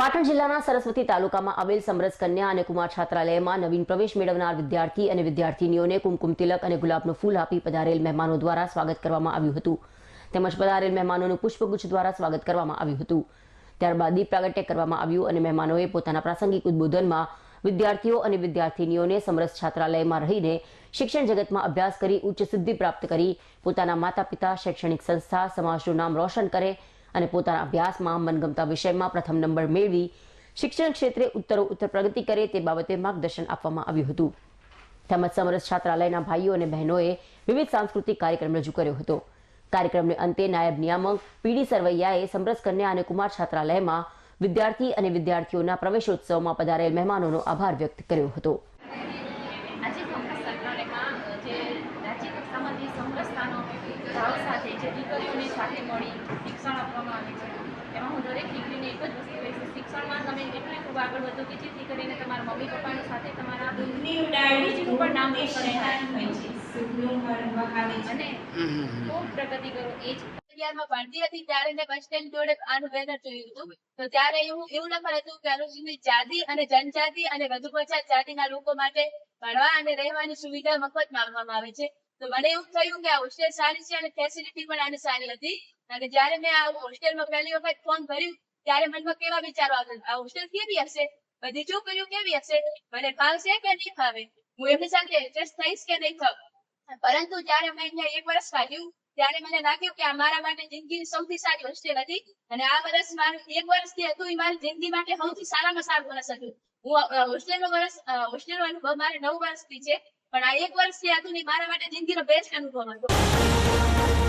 પાટણ જિલ્લાના સરસ્વતી તાલુકામાં આવેલ સમરસ કન્યા અને કુમાર છાત્રાલયમાં નવીન પ્રવેશ મેળવનાર વિદ્યાર્થી અને વિદ્યાર્થીનીઓને કુમકુમ તિલક અને ગુલાબનું ફૂલ આપી પધારેલ મહેમાનો દ્વારા સ્વાગત કરવામાં આવ્યું હતું. તેમજ પધારેલ મહેમાનોનું પુષ્પગુચ્છ દ્વારા સ્વાગત કરવામાં આવ્યું હતું. ત્યારબાદ દીપ પ્રાગટ્ય કરવામાં આવ્યું અને મહેમાનોએ પોતાના પ્રાસંગિક ઉદબોધનમાં વિદ્યાર્થીઓ અને વિદ્યાર્થીનીઓને સમરસ છાત્રાલયમાં રહીને શિક્ષણ જગતમાં અભ્યાસ કરી ઉચ્ચ સિદ્ધિ પ્રાપ્ત કરી પોતાના માતા પિતા શૈક્ષણિક સંસ્થા સમાજનું નામ રોશન કરે અને પોતાના અભ્યાસમાં મનગમતા વિષયમાં પ્રથમ નંબર મેળવી શિક્ષણ ક્ષેત્રે ઉત્તરો ઉત્તર પ્રગતિ કરે તે બાબતે માર્ગદર્શન આપવામાં આવ્યું હતું. તેમજ સમરસ છાત્રાલયના ભાઈઓ અને બહેનોએ વિવિધ સાંસ્કૃતિક કાર્યક્રમ રજૂ કર્યો હતો. કાર્યક્રમને અંતે નાયબ નિયામક પીડી સરવૈયાએ સમરસ કન્યા અને કુમાર છાત્રાલયમાં વિદ્યાર્થી અને વિદ્યાર્થીઓના પ્રવેશોત્સવમાં પધારેલ મહેમાનોનો આભાર વ્યક્ત કર્યો હતો. ભાવ સાથે જે દીકરીઓને સાથે મળી શિક્ષણ આપવામાં આવે છે. એમાં હું દરેક દીકરીને એક જ વસ્તુ કહીશ શિક્ષણમાં તમે એટલે ખૂબ આગળ વધો કે જેથી કરીને તમારા મમ્મી પપ્પાની સાથે તમારા બીજીનું પણ નામ રોશન અને ખૂબ પ્રગતિ કરો. એ જ અગિયારમાં ભણતી હતી ત્યારે મેં બસ સ્ટેન્ડ જોડે આનું બેનર જોયું હતું. તો ત્યારે એવું એવું લખેલ હતું કે અનુસૂચિત જાતિ અને જનજાતિ અને વધુ પછાત જાતિના લોકો માટે ભણવા અને રહેવાની સુવિધા મફત માનવામાં આવે છે. તો મને એવું થયું કે આ હોસ્ટેલ સારી છે અને ફેસિલિટી પણ આની સારી હતી. અને જયારે મેં આ હોસ્ટેલમાં પહેલી વખત ફોર્મ ભર્યું, ત્યારે મનમાં કેવા વિચારો આવતા આ હોસ્ટેલ કેવી હશે? બધી છોકરીઓ કેવી હશે? મને ફાવશે કે નહીં ફાવે? હું એમની સાથે એડજસ્ટ થઈશ કે નહીં થાવ પરંતુ જયારે મેં અહીંયા એક વર્ષ કાઢ્યું ત્યારે મને લાગ્યું કે આ મારા માટે જિંદગીની સૌથી સારી હોસ્ટેલ હતી. અને આ વર્ષ મારું એક વર્ષ જે હતું, એ મારી જિંદગી માટે સૌથી સારામાં સારું વર્ષ હતું. હું હોસ્ટેલનો વર્ષ હોસ્ટેલનો અનુભવ મારે નવ વર્ષથી છે. પણ આ એક વર્ષ છે એ મારા માટે જિંદગીનો બેસ્ટ અનુભવ હતો.